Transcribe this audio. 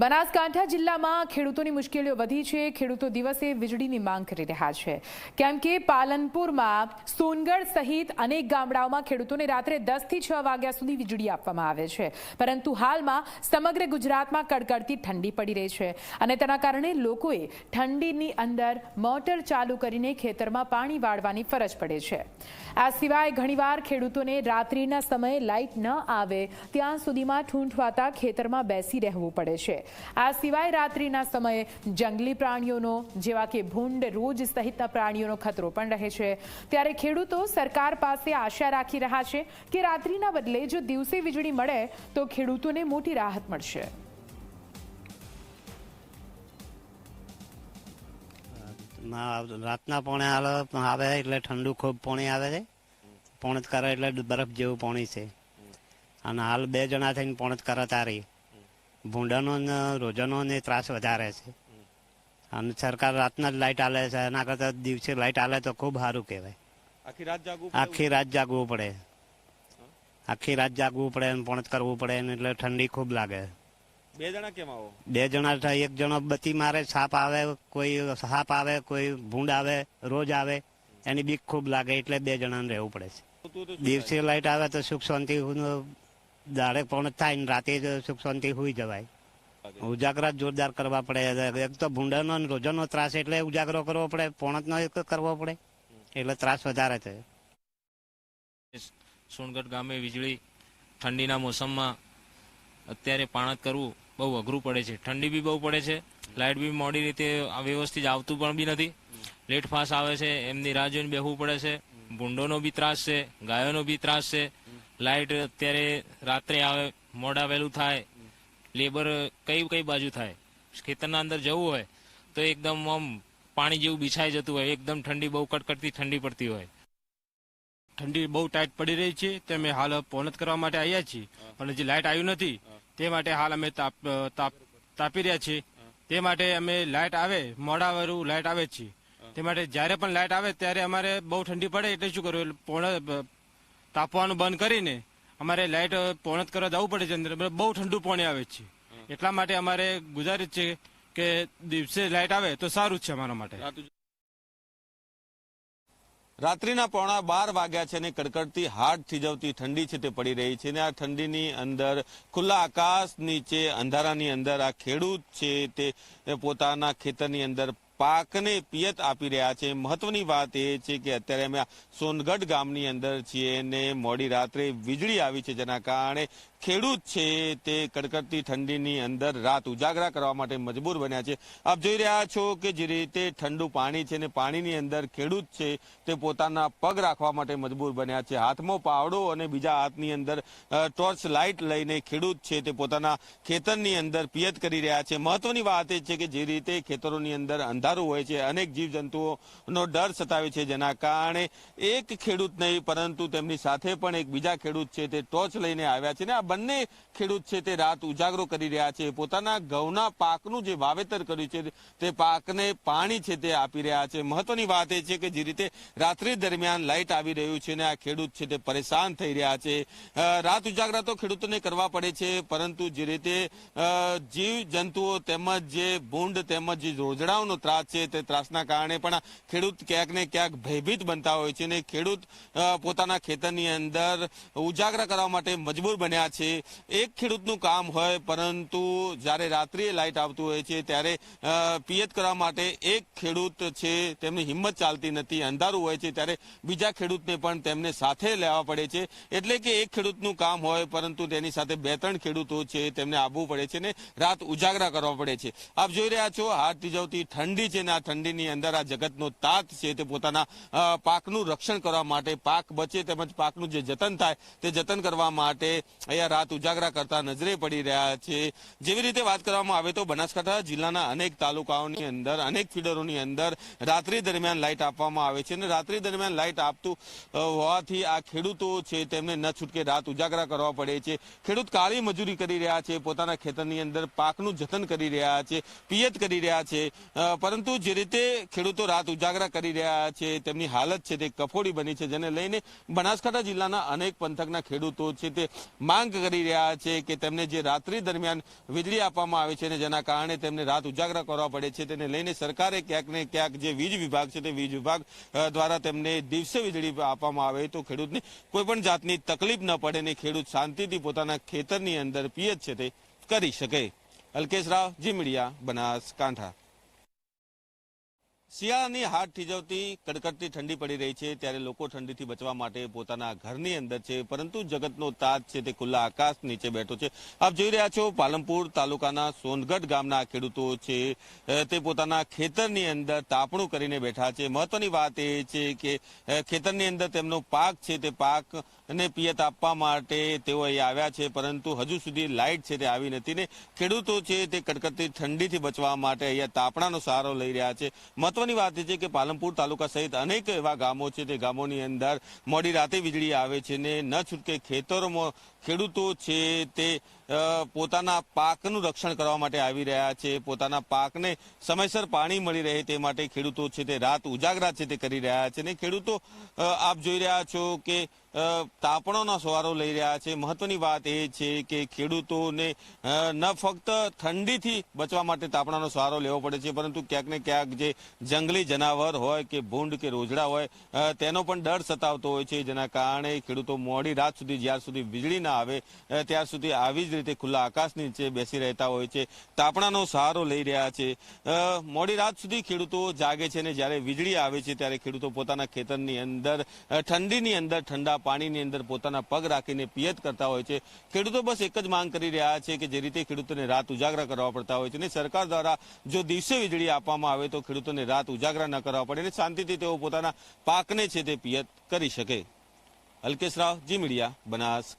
બનાસકાંઠા જિલ્લામાં ખેડૂતોની મુશ્કેલીઓ વધી છે. ખેડૂતો દિવસે વીજળીની માંગ કરી રહ્યા છે. કેમ કે પાલનપુરમાં સોનગઢ સહિત અનેક ગામડાઓમાં ખેડૂતોને રાત્રે દસથી છ વાગ્યા સુધી વીજળી આપવામાં આવે છે. પરંતુ હાલમાં સમગ્ર ગુજરાતમાં કડકડતી ઠંડી પડી રહી છે અને તેના કારણે લોકોએ ઠંડીની અંદર મોટર ચાલુ કરીને ખેતરમાં પાણી વાળવાની ફરજ પડે છે. આ સિવાય ઘણીવાર ખેડૂતોને રાત્રિના સમયે લાઇટ ન આવે, ત્યાં સુધીમાં ઠૂંઠવાતા ખેતરમાં બેસી રહેવું પડે છે. આ સિવાય રાત્રિના સમયે જંગલી પ્રાણીઓનો, જેવા કે ભૂંડ, રોજ સહિતના પ્રાણીઓનો ખતરો પણ રહે છે. ત્યારે ખેડૂતો સરકાર પાસે આશા રાખી રહ્યા છે કે રાત્રિના બદલે જો દિવસે વીજળી મળે, તો ખેડૂતોને મોટી રાહત મળશે. રાતના પોણે આવે એટલે ઠંડુ ખૂબ પોણી આવે છે. પોણત કરે એટલે બરફ જેવું પોણી છે. અને હાલ બે જણા થઈને પોણત કરે તારી ભૂંડાનો ને રોજાનો ને ત્રાસ વધારે છે. અને સરકાર રાતના જ લાઇટ આલે છે એના કરતા દિવસે લાઇટ આલે તો ખૂબ સારું કહેવાય. આખી રાત જાગવું પડે? આખી રાત જાગવું પડે. આખી રાત જાગવું પડે અને પોણત કરવું પડે ને એટલે ઠંડી ખૂબ લાગે. બે જણા કેમ આવો? બે જણા થાય એક જણો બત્તી મારે સાપ આવે કોઈ સાપ આવે કોઈ ભૂંડ આવે રોજ આવે એની બીક ખૂબ લાગે એટલે બે જણાને રહેવું પડે છે. દિવસે લાઈટ આવે તો સુખ શાંતિ દાડે પણ થાય રાતે સુખ શાંતિ હોઈ જવાય? ઉજાગરા જોરદાર કરવા પડે. એક તો ભૂંડાનો રોજાનો ત્રાસ એટલે ઉજાગરો કરવો પડે, પોણતનો એક કરવો પડે. એટલે ત્રાસ વધારે છે સોનગઢ ગામે વીજળી ઠંડીના મોસમમાં અત્યારે પાણત કરવું બહુ અઘરું પડે છે. ઠંડી બી બહુ પડે છે. લાઇટ બી મોડી રીતે વ્યવસ્થિત આવતું પણ બી નથી. લેટ ફાસ આવે છે, એમની રાહ જોઈને બેહવું પડે છે. ભૂંડોનો બી ત્રાસ છે, ગાયોનો બી ત્રાસ છે. લાઇટ અત્યારે રાત્રે આવે, મોડા વહેલું થાય, લેબર કઈ કઈ બાજુ થાય? ખેતરના અંદર જવું હોય, તો એકદમ આમ પાણી જેવું બિછાઈ જતું હોય, એકદમ ઠંડી બહુ કટકડતી ઠંડી પડતી હોય. ઠંડી બહુ ટાઈટ પડી રહી છે, તે અમે હાલ પોનત કરવા માટે આવ્યા છીએ. અને જે લાઇટ આવ્યું નથી, તે માટે હાલ અમે તાપ તાપ, તાપી રહ્યા છીએ. તે માટે અમે લાઇટ આવે મોડાવાળું લાઇટ આવે છીએ તે માટે જ્યારે પણ લાઇટ આવે, ત્યારે અમારે બહુ ઠંડી પડે, એટલે શું કરવું? પોણ તાપવાનું બંધ કરીને અમારે લાઇટ પોણત કરવા જવું પડે છે અંદર. બહુ ઠંડુ પાણી આવે છે. એટલા માટે અમારે ગુજારિશ છે કે દિવસે લાઇટ આવે તો સારું જ છે અમારા માટે. રાત રાત્રિના પોણા બાર વાગ્યા છે અને કડકડતી હાડ થીજવતી ઠંડી છે તે પડી રહી છે અને આ ઠંડીની અંદર ખુલ્લા આકાશ નીચે અંધારાની અંદર આ ખેડૂત છે તે પોતાના ખેતરની અંદર પાકને પિયત આપી રહ્યા છે. મહત્વની વાત એ છે કે અત્યારે અમે સોનગઢ ગામની અંદર છીએ અને મોડી રાત્રે વીજળી આવી છે, જેના કારણે ખેડૂત છે તે કડકડતી ઠંડીની અંદર રાત ઉજાગરા કરવા માટે મજબૂર બન્યા છે. આપ જોઈ રહ્યા છો કે જે રીતે ઠંડુ પાણી છે ને પાણીની અંદર ખેડૂત છે તે પોતાના પગ રાખવા માટે મજબૂર બન્યા છે. હાથમાં પાવડો અને બીજા હાથની અંદર ટોર્ચ લાઇટ લઈને ખેડૂત છે તે પોતાના ખેતરની અંદર પિયત કરી રહ્યા છે. મહત્વની વાત એ છે કે જે રીતે ખેતરોની અંદર અંધારું હોય છે, અનેક જીવજંતુઓનો ડર સતાવે છે જેના કારણે એક ખેડૂત નહીં, પરંતુ તેમની સાથે પણ એક બીજા ખેડૂત છે તે ટોર્ચ લઈને આવ્યા છે ને આ બંને ખેડૂત છે તે રાત ઉજાગરો કરી રહ્યા છે. પોતાના ઘઉંના પાકનું જે વાવેતર કર્યું છે તે પાકને પાણી છે તે આપી રહ્યા છે. મહત્વની વાત એ છે કે જે રીતે રાત્રિ દરમિયાન લાઇટ આવી રહ્યું છે ને આ ખેડૂત છે તે પરેશાન થઈ રહ્યા છે. રાત ઉજાગરા તો ખેડૂતોને કરવા પડે છે, પરંતુ જે રીતે જીવ જંતુઓ તેમજ જે ભૂંડ તેમજ જે રોજડાઓનો ત્રાસ છે તે ત્રાસના કારણે પણ ખેડૂત ક્યાંક ને ક્યાંક ભયભીત બનતા હોય છે અને ખેડૂત પોતાના ખેતરની અંદર ઉજાગરા કરવા માટે મજબૂર બન્યા છે. એક ખેડૂતનું કામ હોય, પરંતુ જ્યારે રાત્રિએ લાઇટ આવતું હોય છે, ત્યારે પિયત કરવા માટે એક ખેડૂત છે, તેમની હિંમત ચાલતી નથી, અંધારું હોય છે, ત્યારે બીજા ખેડૂતને પણ તેમને સાથે લેવા પડે છે. એટલે કે એક ખેડૂતનું કામ હોય, પરંતુ તેની સાથે બે ત્રણ ખેડૂતો છે, તેમને આવવું પડે છે ને રાત ઉજાગરા કરવા પડે છે. આપ જોઈ રહ્યા છો હાથ થીજવતી ઠંડી છે ને આ ઠંડીની અંદર આ જગતનો તાત છે તે પોતાના પાકનું રક્ષણ કરવા માટે પાક બચે તેમજ પાકનું જે જતન થાય તે જતન કરવા માટે અહીંયા રાત ઉજાગરા કરતા નજરે પડી રહ્યા છે. જેવી રીતે વાત કરવામાં આવે તો બનાસકાંઠા જિલ્લાના અનેક તાલુકાઓની અંદર, અનેક ફીડરોની અંદર રાત્રિ દરમિયાન લાઇટ આપવામાં આવે છે અને રાત્રિ દરમિયાન લાઇટ આપતું હોવાથી આ ખેડૂતો છે તેમને ન છૂટકે રાત ઉજાગરા કરવા પડે છે. ખેડૂત કાળી મજૂરી કરી રહ્યા છે, પોતાના ખેતરની અંદર પાકનું જતન કરી રહ્યા છે, પિયત કરી રહ્યા છે. પરંતુ પરંતુ જે રીતે ખેડૂતો રાત ઉજાગરા કરી રહ્યા છે, તેમની હાલત છે તે કફોડી બની છે, જેને લઈને બનાસકાંઠા જિલ્લાના અનેક પંથકના ખેડૂતો છે તે માંગ કરી રહ્યા છે કે તેમને જે રાત્રિ દરમિયાન વીજળી આપવામાં આવે છે અને જેના કારણે તેમને રાત ઉજાગરા કરવા પડે છે, તેને લઈને સરકારે ક્યાંક ને ક્યાંક જે વીજ વિભાગ છે તે વીજ વિભાગ દ્વારા તેમને દિવસે વીજળી આપવામાં આવે તો ખેડૂતને કોઈ પણ જાતની તકલીફ ન પડે ને ખેડૂત શાંતિથી પોતાના ખેતરની અંદર પિયત છે તે કરી શકે. Alkesh Rao, G media, Banaskantha. શિયાળાની હાથ થીજવતી, કડકડતી ઠંડી પડી રહી છે, ત્યારે લોકો ઠંડીથી બચવા માટે પોતાના ઘરની અંદર છે, પરંતુ જગતનો તાજ છે તે ખુલ્લા આકાશ નીચે બેઠો છે. આપ જોઈ રહ્યા છો, પાલનપુર તાલુકાના સોનગઢ ગામના ખેડૂતો છે તે પોતાના ખેતરની અંદર તાપણું કરીને બેઠા છે. મહત્વની વાત એ છે કે ખેતરની અંદર તેમનો પાક છે, તે પાક ને પિયત આપવા માટે તેઓ અહીં આવ્યા છે, પરંતુ હજુ સુધી લાઇટ છે તે આવી નથી ને ખેડૂતો છે તે કડકડતી ઠંડીથી બચવા માટે અહીંયા તાપણાનો સહારો લઈ રહ્યા છે. મહત્વની વાત છે કે પાલનપુર તાલુકા સહિત અનેક એવા ગામો છે તે ગામોની અંદર મોડી રાતે વીજળી આવે છે ને ન છૂટકે ખેતરોમાં ખેડૂતો છે તે પોતાના પાકનું રક્ષણ કરવા માટે આવી રહ્યા છે. પોતાના પાકને સમયસર પાણી મળી રહે તે માટે ખેડૂતો છે તે રાત ઉજાગરા છે તે કરી રહ્યા છે ને ખેડૂતો આપ જોઈ રહ્યા છો કે તાપણોનો સવારો લઈ રહ્યા છે. મહત્વની વાત એ છે કે ખેડૂતોને ન ફક્ત ઠંડીથી બચવા માટે તાપણાનો સહારો લેવો પડે છે, પરંતુ ક્યાંક ને ક્યાંક જે જંગલી જનાવર હોય કે ભૂંડ કે રોજડા હોય તેનો પણ ડર સતાવતો હોય છે. જેના કારણે ખેડૂતો મોડી રાત સુધી, જ્યાર સુધી વીજળી ના આવે ત્યાર સુધી આવી જ રીતે ખુલ્લા આકાશ નીચે બેસી રહેતા હોય છે. તાપણાનો સહારો લઈ રહ્યા છે. મોડી રાત સુધી ખેડૂતો જાગે છે અને જ્યારે વીજળી આવે છે, ત્યારે ખેડૂતો પોતાના ખેતરની અંદર ઠંડીની અંદર ઠંડા પાણીની અંદર પોતાના પગ રાખીને પિયત કરતા હોય છે. ખેડૂતો બસ એક જ માંગ કરી રહ્યા છે કે જે રીતે ખેડૂતોને રાત ઉજાગરા કરવા પડતા હોય છે અને સરકાર દ્વારા જો દિવસે વીજળી આપવામાં આવે તો ખેડૂતોને રાત ઉજાગરા ન કરવા પડે અને શાંતિથી તેઓ પોતાના પાકને છે તે પિયત કરી શકે. Alkesh Rao, G media, Banaskantha.